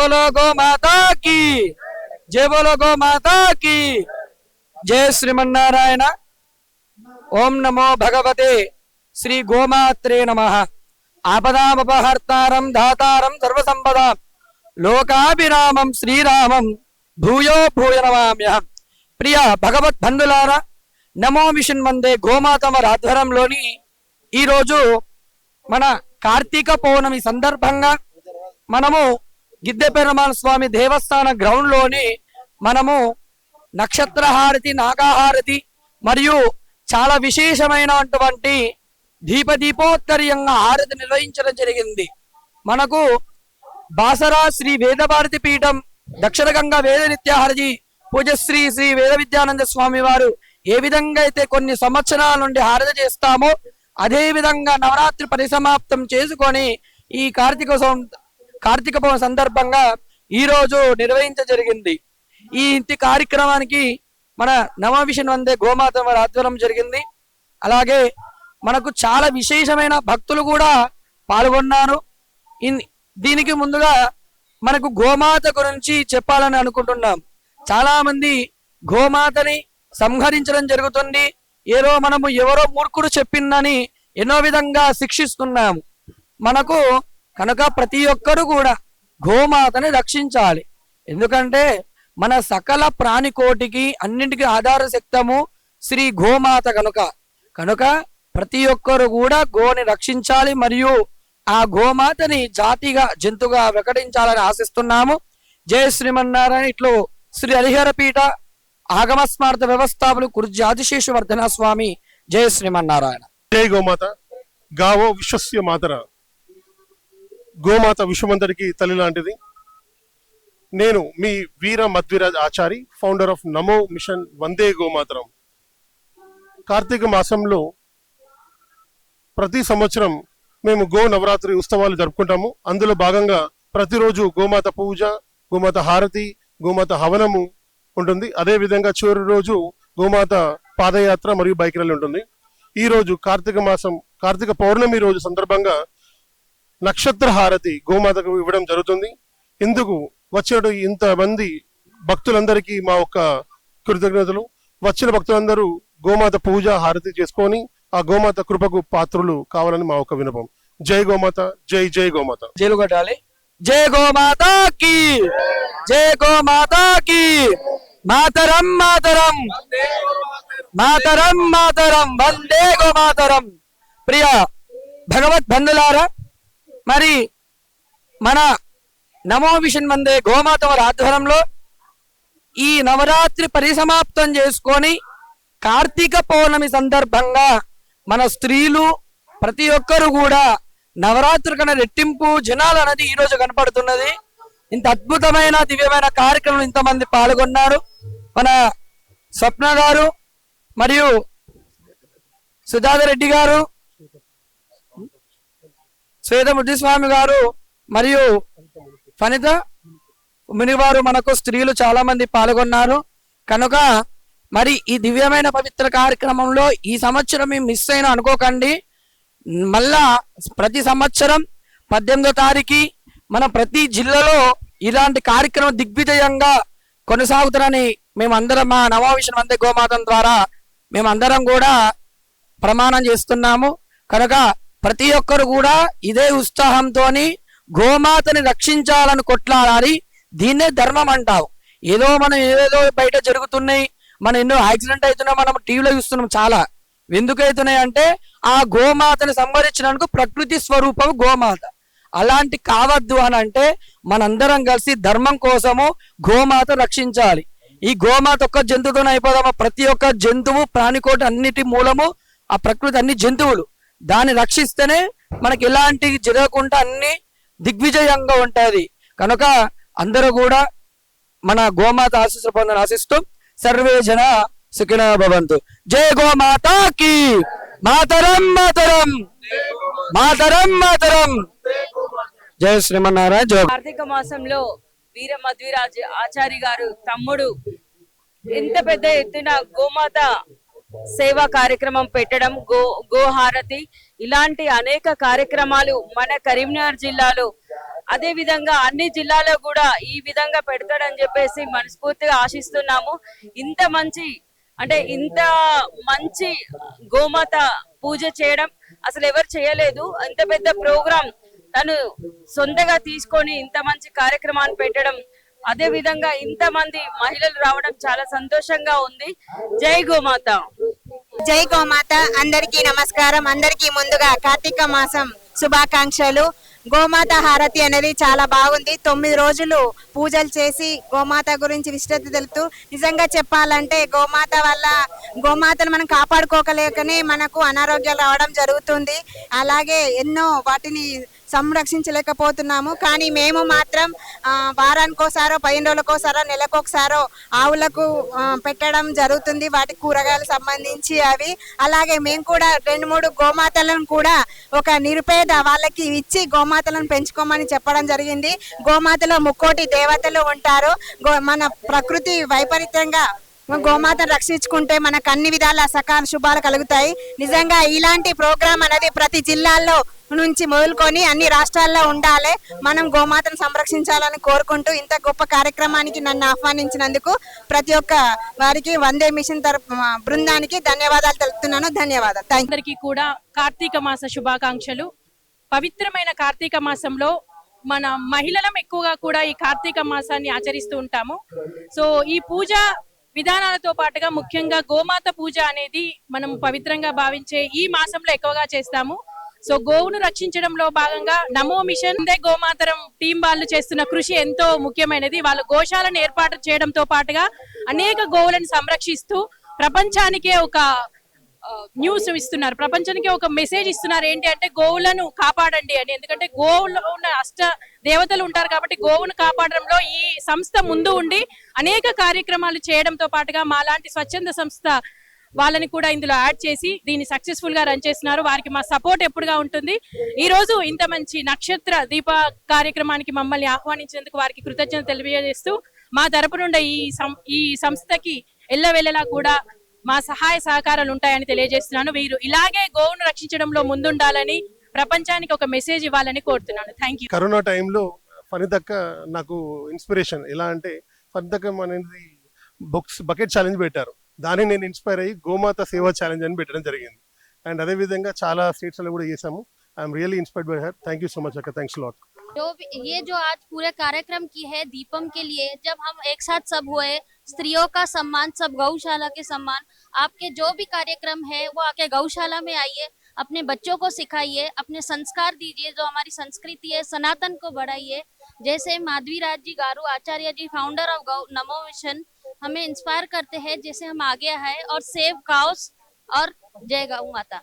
బోలో గో మాతాకి జయ బోలో గో మాతాకి జయ శ్రీమన్నారాయణ ఓం నమో భగవతే శ్రీ గోమాత్రే నమ ఆపదామపహర్తారం దాతారం సర్వసంపద లోకాభిరామం శ్రీరామం భూయో భూయ నమామ్యహం ప్రియ భగవత్ బంధులారా నమో మిషన్ వందే గోమాతమ ఆధ్వర్యంలోని ఈరోజు మన కార్తీక పౌర్ణమి సందర్భంగా మనము గిద్దె పెరమాల స్వామి దేవస్థాన గ్రౌండ్లోని మనము నక్షత్రహారతి నాగాహారతి మరియు చాలా విశేషమైనటువంటి దీపదీపోత్తరీయంగా హారతి నిర్వహించడం జరిగింది. మనకు బాసరా శ్రీ వేదభారతి పీఠం దక్షిణ గంగా వేద నిత్యాహారతి పూజశ్రీ శ్రీ వేద విద్యానంద స్వామి వారు ఏ విధంగా అయితే కొన్ని సంవత్సరాల నుండి హారతి చేస్తామో అదే విధంగా నవరాత్రి పరిసమాప్తం చేసుకొని ఈ కార్తీక సం- కార్తీక పౌర్ణమి సందర్భంగా ఈ రోజు నిర్వహించ జరిగింది. ఈ ఇంటి కార్యక్రమానికి మన నవవిషన్ వందే గోమాత వారి ఆధ్వర్యం జరిగింది. అలాగే మనకు చాలా విశేషమైన భక్తులు కూడా పాల్గొన్నారు. ఇన్- దీనికి ముందుగా మనకు గోమాత గురించి చెప్పాలని అనుకుంటున్నాం. చాలా మంది గోమాతని సంహరించడం జరుగుతుంది. ఏదో మనము ఎవరో మూర్ఖుడు చెప్పిందని ఎన్నో విధంగా శిక్షిస్తున్నాము. మనకు కనుక ప్రతి ఒక్కరు కూడా గోమాతని రక్షించాలి. ఎందుకంటే మన సకల ప్రాణికోటికి అన్నింటికి ఆధార శక్తము శ్రీ గోమాత కనుక. కనుక ప్రతి ఒక్కరు కూడా గోని రక్షించాలి మరియు ఆ గోమాతని జాతిగా జంతుగా ప్రకటించాలని ఆశిస్తున్నాము. జయ శ్రీమన్నారాయణ. ఇట్లు శ్రీ హరిహరపీఠ పీఠ ఆగమ స్మారత వ్యవస్థాపకులు కుర్జీ ఆదిశేషు వర్ధన స్వామి. జయ శ్రీమన్నారాయణ. జయ గోమాత. గావో విశ్వస్య మాతర. గోమాత విశ్వమందరికి తల్లి లాంటిది. నేను మీ Veera Madhviraj Achari founder of Namo mission Vande Gomataram Karthika మాసంలో ప్రతి సంవత్సరం మేము గో నవరాత్రి ఉత్సవాలు జరుపుకుంటాము. అందులో భాగంగా ప్రతిరోజు గోమాత పూజ గోమాత హారతి గోమాత హవనము ఉంటుంది. అదేవిధంగా చివరి రోజు గోమాత పాదయాత్ర మరియు బైక్ ర్యాలీ ఉంటుంది. ఈరోజు కార్తీక మాసం కార్తీక పౌర్ణమి రోజు సందర్భంగా నక్షత్ర హారతి గోమాతకు ఇవ్వడం జరుగుతుంది. ఇందుకు వచ్చిన ఇంతమంది భక్తులందరికీ మా యొక్క కృతజ్ఞతలు. వచ్చిన భక్తులందరూ గోమాత పూజ హారతి చేసుకొని ఆ గోమాత కృపకు పాత్రులు కావాలని మా యొక్క వినపం. జై గోమాత జై జై గోమాత. జైలు కట్టాలి. జై గోమాత కి! జయ గోమాత కి! మాతరం మాతరం! మాతరం మాతరం! వందే గోమాతరం! ప్రియ భగవత్ బంధులారా మరి మన నమో మిషన్ వందే గోమాత వారి ఆధ్వర్యంలో ఈ నవరాత్రి పరిసమాప్తం చేసుకొని కార్తీక పౌర్ణమి సందర్భంగా మన స్త్రీలు ప్రతి ఒక్కరు కూడా నవరాత్రి కన్నా రెట్టింపు జనాలు అనేది ఈరోజు కనపడుతున్నది. ఇంత అద్భుతమైన దివ్యమైన కార్యక్రమం ఇంతమంది పాల్గొన్నారు. మన స్వప్న గారు మరియు సుజాత రెడ్డి గారు శ్వేత స్వామి గారు మరియు ఫణిత మునివారు మనకు స్త్రీలు చాలా మంది పాల్గొన్నారు. కనుక మరి ఈ దివ్యమైన పవిత్ర కార్యక్రమంలో ఈ సంవత్సరం మేము మిస్ అయిన అనుకోకండి. మళ్ళా ప్రతి సంవత్సరం పద్దెనిమిదో తారీఖు మన ప్రతి జిల్లాలో ఇలాంటి కార్యక్రమం దిగ్విజయంగా కొనసాగుతారని మేమందరం మా నవావిషన్ వందే గోమాతం ద్వారా మేమందరం కూడా ప్రమాణం చేస్తున్నాము. కనుక ప్రతి ఒక్కరు కూడా ఇదే ఉత్సాహంతోని గోమాతని రక్షించాలని కొట్లాడాలి. దీన్నే ధర్మం అంటావు. ఏదో మనం ఏదో బయట జరుగుతున్నాయి. మనం ఎన్నో యాక్సిడెంట్ అవుతున్నాయి. మనం టీవీలో చూస్తున్నాం చాలా. ఎందుకైతున్నాయి అంటే ఆ గోమాతని సంహరించినందుకు ప్రకృతి స్వరూపం గోమాత. అలాంటి కావద్దు అని అంటే మనందరం కలిసి ధర్మం కోసము గోమాత రక్షించాలి. ఈ గోమాత ఒక్క జంతువుతోనే అయిపోదామా? ప్రతి ఒక్క జంతువు ప్రాణికోటి అన్నిటి మూలము ఆ ప్రకృతి అన్ని జంతువులు. దాన్ని రక్షిస్తేనే మనకి ఎలాంటి జరగకుండా అన్ని దిగ్విజయంగా ఉంటుంది. కనుక అందరూ కూడా మన గోమాత ఆశీస్సు పొందని ఆశిస్తూ సర్వే జన సుఖిన భవంతు. జయ గోమాత కి! మాతరం మాతరం! మాతరం మాతరం! జయ శ్రీమన్నారాయణ జయ కార్తీక మాసంలో వీర మధ్విరాజ్ ఆచారి గారు తమ్ముడు ఎంత పెద్ద ఎత్తున గోమాత సేవా కార్యక్రమం పెట్టడం గో గోహారతి. ఇలాంటి అనేక కార్యక్రమాలు మన కరీంనగర్ జిల్లాలో అదే విధంగా అన్ని జిల్లాలో కూడా ఈ విధంగా పెడతాడని చెప్పేసి మనస్ఫూర్తిగా ఆశిస్తున్నాము. ఇంత మంచి అంటే ఇంత మంచి గోమాత పూజ చేయడం అసలు ఎవరు చేయలేదు. ఇంత పెద్ద ప్రోగ్రాం తను సొంతగా తీసుకొని ఇంత మంచి కార్యక్రమాన్ని పెట్టడం అదే విధంగా ఇంత మంది మహిళలు రావడం చాలా సంతోషంగా ఉంది. జై గోమాత. జై గోమాత. అందరికీ నమస్కారం. అందరికీ ముందుగా కార్తీక మాసం శుభాకాంక్షలు. గోమాత హారతి అనేది చాలా బాగుంది. తొమ్మిది రోజులు పూజలు చేసి గోమాత గురించి విశ్రద్ధ తెలుపుతూ నిజంగా చెప్పాలంటే గోమాత వల్ల గోమాతను మనం కాపాడుకోకలేకనే మనకు అనారోగ్యాలు రావడం జరుగుతుంది. అలాగే ఎన్నో వాటిని సంరక్షించలేకపోతున్నాము. కానీ మేము మాత్రం వారానికోసారో పదిహేను రోజులకోసారో నెలకొకసారో ఆవులకు పెట్టడం జరుగుతుంది. వాటి కూరగాయలు సంబంధించి అవి. అలాగే మేము కూడా రెండు మూడు గోమాతలను కూడా ఒక నిరుపేద వాళ్ళకి ఇచ్చి గోమాతలను పెంచుకోమని చెప్పడం జరిగింది. గోమాతలో ముక్కోటి దేవతలు ఉంటారు. గో మన ప్రకృతి వైపరీత్యంగా గోమాతను రక్షించుకుంటే మనకు అన్ని విధాల సకాల శుభాలు కలుగుతాయి. నిజంగా ఇలాంటి ప్రోగ్రాం అనేది ప్రతి జిల్లాల్లో నుంచి మొదలుకొని అన్ని రాష్ట్రాల్లో ఉండాలి. మనం గోమాతను సంరక్షించాలని కోరుకుంటూ ఇంత గొప్ప కార్యక్రమానికి నన్ను ఆహ్వానించినందుకు ప్రతి ఒక్క వారికి వందే మిషన్ తరపు బృందానికి ధన్యవాదాలు తెలుపుతున్నాను. ధన్యవాదాలు. అందరికీ కూడా కార్తీక మాస శుభాకాంక్షలు. పవిత్రమైన కార్తీక మాసంలో మన మహిళలం ఎక్కువగా కూడా ఈ కార్తీక మాసాన్ని ఆచరిస్తూ ఉంటాము. సో ఈ పూజ విధానాలతో పాటుగా ముఖ్యంగా గోమాత పూజ అనేది మనం పవిత్రంగా భావించే ఈ మాసంలో ఎక్కువగా చేస్తాము. సో గోవును రక్షించడంలో భాగంగా నమో మిషన్ దే గోమాతరం టీం వాళ్ళు చేస్తున్న కృషి ఎంతో ముఖ్యమైనది. వాళ్ళు గోశాలను ఏర్పాటు చేయడంతో పాటుగా అనేక గోవులను సంరక్షిస్తూ ప్రపంచానికే ఒక న్యూస్ ఇస్తున్నారు. ప్రపంచానికి ఒక మెసేజ్ ఇస్తున్నారు. ఏంటి అంటే గోవులను కాపాడండి అని. ఎందుకంటే గోవులో ఉన్న అష్ట దేవతలు ఉంటారు కాబట్టి గోవును కాపాడడంలో ఈ సంస్థ ముందు ఉండి అనేక కార్యక్రమాలు చేయడంతో పాటుగా మాలాంటి స్వచ్ఛంద సంస్థ వాళ్ళని కూడా ఇందులో యాడ్ చేసి దీన్ని సక్సెస్ఫుల్గా రన్ చేస్తున్నారు. వారికి మా సపోర్ట్ ఎప్పుడుగా ఉంటుంది. ఈ రోజు ఇంత మంచి నక్షత్ర దీప కార్యక్రమానికి మమ్మల్ని ఆహ్వానించినందుకు వారికి కృతజ్ఞత తెలియజేస్తూ మా తరపు నుండి ఈ సం- ఈ సంస్థకి ఎల్లవెల్లలా కూడా మా సహాయ సహకారాలు ఉంటాయని తెలియజేస్తున్నాను వీరు ఇలాగే గోవును రక్షించడంలో ముందుండాలని ప్రపంచానికి ఒక మెసేజ్ ఇవ్వాలని కోరుతున్నాను థ్యాంక్ యూ కరోనా టైంలో ఫణిదక్క నాకు ఇన్స్పిరేషన్ ఎలా అంటే ఫణిదక్క అనేది బుక్స్ బకెట్ ఛాలెంజ్ పెట్టారు దాన్ని నేను ఇన్స్పైర్ అయ్యి గోమాత సేవా ఛాలెంజ్ అని పెట్టడం జరిగింది అండ్ అదే విధంగా చాలా స్టేట్స్లో కూడా చేసాము I'm really inspired by her thank you so much అక్క థ్యాంక్స్ లాట్ जो भी- ये जो आज पूरे कार्यक्रम की है दीपम के लिए जब हम एक साथ सब हुए स्त्रियों का सम्मान, सब गौशाला के सम्मान। आपके जो भी कार्यक्रम है, वो आके गौशाला में आइए, अपने बच्चों को सिखाइए, अपने संस्कार दीजिए, जो हमारी संस्कृति है, सनातन को बढ़ाइए। जैसे Madhavi Raj ji garu, Acharya ji founder of Gau Namo mission, हमें इंस्पायर करते हैं, जैसे हम आगे आए और सेव, काउस और जय गौ माता।